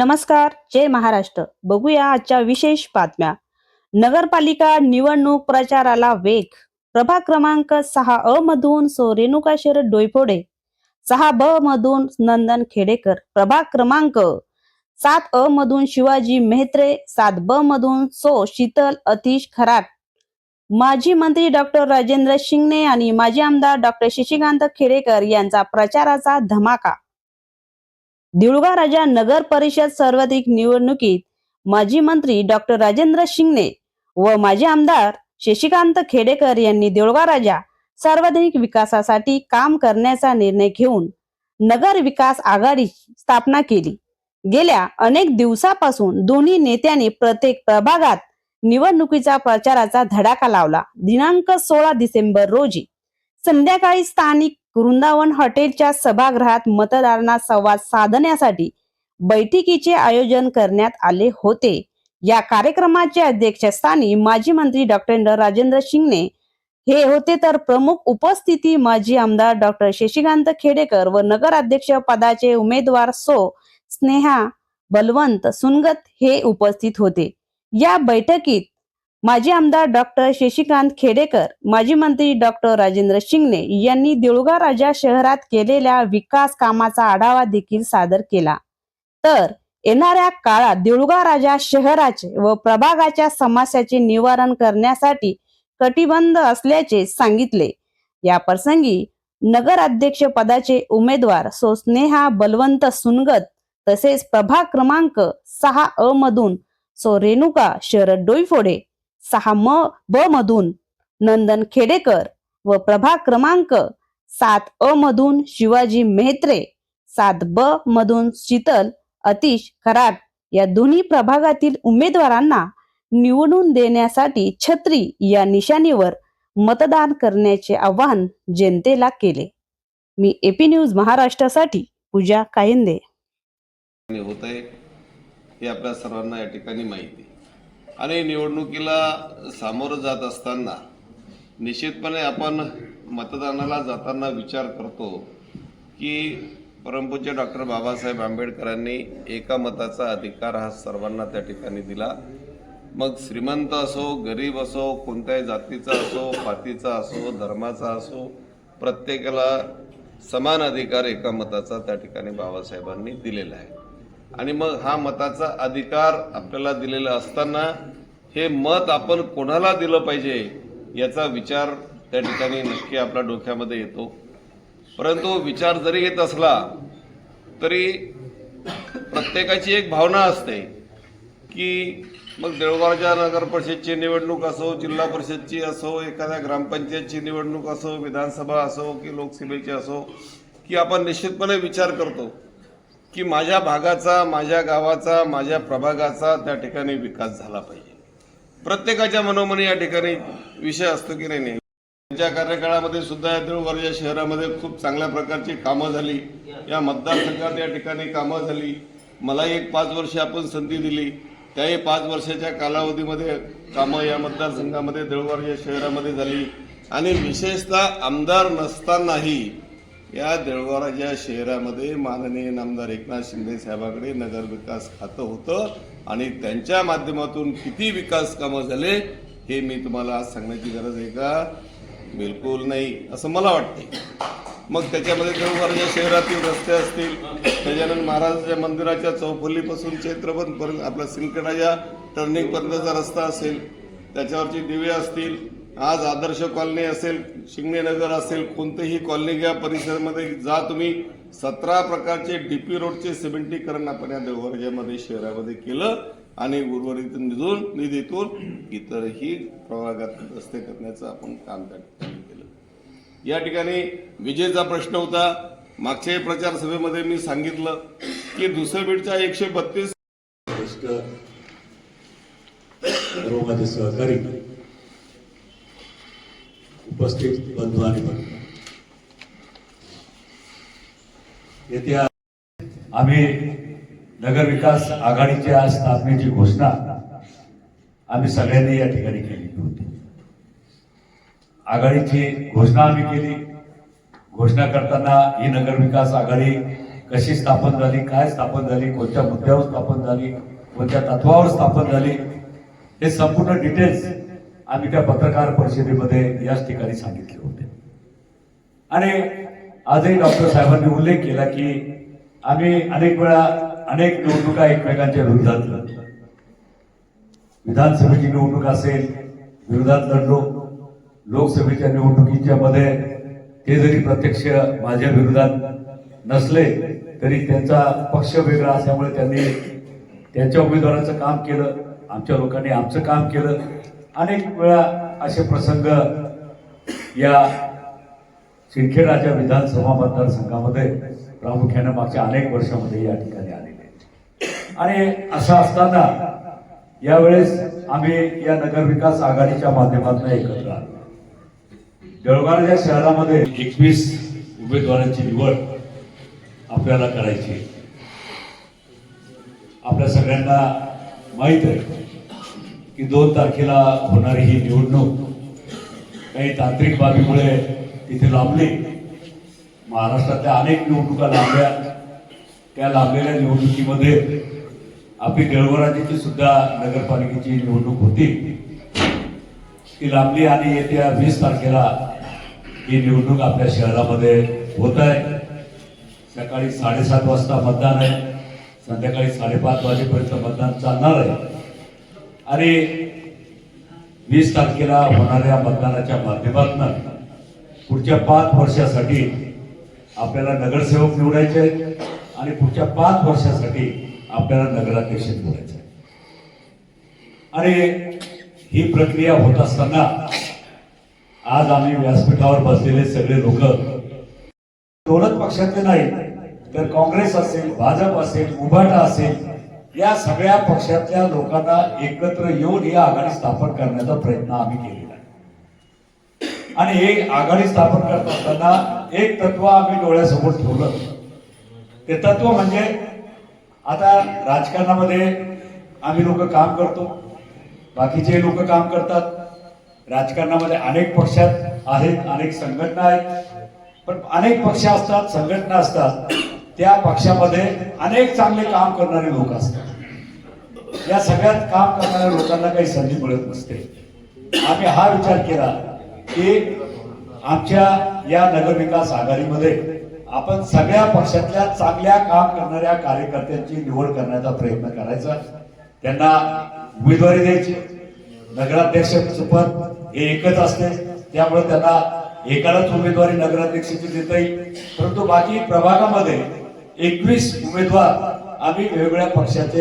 नमस्कार जय महाराष्ट्र. बघूया आजच्या विशेष बातम्या. नगरपालिका निवडणूक प्रचाराला वेग. प्रभाग क्रमांक सहा अ मधून सो रेणुका शरद डोईफोडे. सहा ब मधून नंदन खेडेकर. प्रभाग क्रमांक सात अ मधून शिवाजी मेहत्रे. सात ब मधून सो शीतल अतिश खराट माजी मंत्री डॉक्टर राजेंद्र शिंगणे आणि माजी आमदार डॉक्टर शशिकांत खेडेकर यांचा प्रचाराचा धमाका. देऊळगाव राजा नगर परिषद सार्वत्रिक निवडणुकीत माजी मंत्री डॉक्टर राजेंद्र शिंगणे व माजी आमदार शशिकांत खेडेकर यांनी देऊळगाव राजा सार्वजनिक विकासासाठी काम करण्याचा निर्णय घेऊन नगर विकास आघाडी स्थापना केली. गेल्या अनेक दिवसापासून दोन्ही नेत्यांनी प्रत्येक प्रभागात निवडणुकीचा प्रचाराचा धडाका लावला. दिनांक सोळा डिसेंबर रोजी संध्याकाळी स्थानिक वृंदावन हॉटेलच्या सभागृहात मतदारांना संवाद साधण्यासाठी बैठकीचे आयोजन करण्यात आले होते. या कार्यक्रमाच्या अध्यक्षस्थानी माजी मंत्री डॉक्टर राजेंद्र शिंगणे हे होते तर प्रमुख उपस्थिती माजी आमदार डॉक्टर शशिकांत खेडेकर व नगराध्यक्ष पदाचे उमेदवार सो स्नेहा बलवंत सुनगत हे उपस्थित होते. या बैठकीत माजी आमदार डॉक्टर शशिकांत खेडेकर माजी मंत्री डॉक्टर राजेंद्र शिंगणे यांनी देऊळगाव राजा शहरात केलेल्या विकास कामाचा आढावा देखील सादर केला. तर येणाऱ्या काळात देऊळगाव राजा शहराचे व प्रभागाच्या समस्याचे निवारण करण्यासाठी कटिबंध असल्याचे सांगितले. या प्रसंगी नगराध्यक्ष पदाचे उमेदवार सोस्नेहा बलवंत सुनगत तसेच प्रभाग क्रमांक सहा अ मधून सो रेणुका शरद डोईफोडे सहा म ब मधून नंदन खेडेकर व प्रभा क्रमांक सात अ मधून शिवाजी मेहत्रे सात ब मधून शीतल अतिश खराट या दोन्ही प्रभागातील उमेदवारांना निवडून देण्यासाठी छत्री या निशाणीवर मतदान करण्याचे आवाहन जनतेला केले. मी एपी न्यूज महाराष्ट्रासाठी पूजा कायंदे होत आहे. हे आपल्या सर्वांना या ठिकाणी माहिती आणि निवडणुकीला सामोरं जात असताना निश्चितपणे आपण मतदानाला जाताना विचार करतो की परमपूज्य डॉक्टर बाबासाहेब आंबेडकरांनी एका मताचा अधिकार हा सर्वांना त्या ठिकाणी दिला. मग श्रीमंत असो गरीब असो कोणत्याही जातीचा असो पातीचा असो धर्माचा असो प्रत्येकाला समान अधिकार एका मताचा त्या ठिकाणी बाबासाहेबांनी दिलेला आहे. आणि मग हा मताचा अधिकार आपल्याला दिलेला असताना हे मत आपण कोणाला दिलं पाहिजे याचा विचार त्या ठिकाणी नक्की आपल्या डोक्यामध्ये येतो. परंतु विचार जरी येत असला तरी प्रत्येकाची एक भावना असते की मग देवगावच्या नगर परिषदची निवडणूक असो जिल्हा परिषदची असो एखाद्या ग्रामपंचायतची निवडणूक असो विधानसभा असो की लोकसभेची असो की आपण निश्चितपणे विचार करतो. की माझ्या भागाचा माझ्या गावाचा माझ्या प्रभागाचा त्या ठिकाणी विकास झाला पाहिजे. प्रत्येकाच्या मनोमनी या ठिकाणी विषय असतो की नाही नाही? त्यांच्या कार्यकाळामध्ये सुद्धा या देऊळगाव या शहरामध्ये खूप चांगल्या प्रकारची कामं झाली. या मतदारसंघात या ठिकाणी कामं झाली. मलाही एक पाच वर्ष आपण संधी दिली. त्याही पाच वर्षाच्या कालावधीमध्ये कामं या मतदारसंघामध्ये देऊळगाव या शहरामध्ये झाली. आणि विशेषतः आमदार नसतानाही या देळवाराच्या शहरामध्ये माननीय नामदार एकनाथ शिंदे साहेबाकडे नगर विकास खातं होतं आणि त्यांच्या माध्यमातून किती विकास कामं झाले हे मी तुम्हाला आज सांगण्याची गरज आहे का? बिलकुल नाही असं मला वाटते मग त्याच्यामध्ये देवघर शहरातील रस्ते असतील त्याच्यानंतर महाराजाच्या मंदिराच्या चौफुलीपासून चैत्रबंदपर्यंत आपला सिंदखेडाच्या टर्निंगपर्यंतचा रस्ता असेल त्याच्यावरची दिवे असतील आज आदर्श कॉलनी असेल शिंगणेनगर असेल कोणतेही कॉलनी घ्या परिसरामध्ये जा तुम्ही. सतरा प्रकारचे डीपी रोडचे सिमेंटीकरण आपण या देवघरच्यामध्ये शहरामध्ये केलं आणि उर्वरित निधून निधीतून इतरही प्रभागात रस्ते करण्याचं आपण काम त्या ठिकाणी केलं. या ठिकाणी विजेचा प्रश्न होता. मागच्या प्रचार सभेमध्ये मी सांगितलं की दुसऱ्या बीडच्या एकशे बत्तीस सहकारी उपस्थित बंधू आणि येत्या आम्ही नगर विकास आघाडीच्या स्थापनेची घोषणा आम्ही सगळ्यांनी या ठिकाणी केलेली होती. आघाडीची घोषणा आम्ही केली. घोषणा करताना ही नगर विकास आघाडी कशी स्थापन झाली काय स्थापन झाली कोणत्या मुद्द्यावर स्थापन झाली कोणत्या तत्वावर स्थापन झाली हे संपूर्ण डिटेल्स आम्ही त्या पत्रकार परिषदेमध्ये याच ठिकाणी सांगितले होते. आणि आजही डॉक्टर साहेबांनी उल्लेख केला की आम्ही अनेक वेळा अनेक निवडणुका एकमेकांच्या विरोधात विधानसभेची निवडणूक असेल विरोधात लढलो. लोकसभेच्या निवडणुकीच्या मध्ये ते जरी प्रत्यक्ष माझ्या विरोधात नसले तरी त्यांचा पक्ष वेगळा असल्यामुळे त्यांनी त्यांच्या उमेदवाराचं काम केलं आमच्या लोकांनी आमचं काम केलं. अनेक वेळा असे प्रसंग या शिंदखेडाच्या विधानसभा मतदारसंघामध्ये प्रामुख्याने मागच्या अनेक वर्षामध्ये या ठिकाणी आलेले आहेत. आणि असं असताना यावेळेस आम्ही या नगरविकास आघाडीच्या माध्यमातून एकत्र आलो. जळगाव या शहरामध्ये एकवीस उमेदवारांची निवड आपल्याला करायची आपल्या सगळ्यांना माहीत आहे. की दोन तारखेला होणारी ही निवडणूक. काही तांत्रिक बाबीमुळे तिथे लांबली. महाराष्ट्रातल्या अनेक निवडणुका लांबल्या. त्या लांबलेल्या निवडणुकीमध्ये आपली देळवराजीची सुद्धा नगरपालिकेची निवडणूक होती. ती लांबली आणि येत्या वीस तारखेला ही निवडणूक आपल्या शहरामध्ये होत आहे. सकाळी साडेसात वाजता मतदान आहे. संध्याकाळी साडेपाच वाजेपर्यंत मतदान चालणार आहे. आणि वीस तारखेला होणाऱ्या मतदानाच्या माध्यमातून पुढच्या पाच वर्षासाठी आपल्याला नगरसेवक निवडायचे आहेत आणि पुढच्या पाच वर्षासाठी आपल्याला नगराध्यक्ष निवडायचे आहे. आणि ही प्रक्रिया होत असताना आज आम्ही व्यासपीठावर बसलेले सगळे लोक दोनच पक्षातले नाही तर काँग्रेस असेल भाजप असेल उभाटा असेल या सगळ्या पक्षातल्या लोकांना एकत्र येऊन ही आघाडी स्थापन करण्याचा प्रयत्न आम्ही केलेला आहे. आणि हे आघाडी स्थापन करत असताना एक तत्व आम्ही डोळ्यासमोर ठेवलं. ते तत्व म्हणजे आता राजकारणामध्ये आम्ही लोक काम करतो. बाकीचे लोक काम करतात. राजकारणामध्ये अनेक पक्षात आहेत अनेक संघटना आहेत. पण अनेक पक्ष असतात संघटना असतात. त्या पक्षामध्ये अनेक चांगले काम करणारे लोक असतात. या सगळ्यात काम करणाऱ्या लोकांना काही संधी मिळत नसते. आम्ही हा विचार केला की आमच्या या नगरविकास आघाडीमध्ये आपण सगळ्या पक्षातल्या चांगल्या काम करणाऱ्या कार्यकर्त्यांची निवड करण्याचा प्रयत्न करायचा. त्यांना उमेदवारी द्यायची. नगराध्यक्ष पद हे एकच असते. त्यामुळे त्यांना एकालाच उमेदवारी नगराध्यक्षाची देता येईल. परंतु बाकी प्रभागामध्ये एकवीस उमेदवार आम्ही वेगवेगळ्या पक्षाचे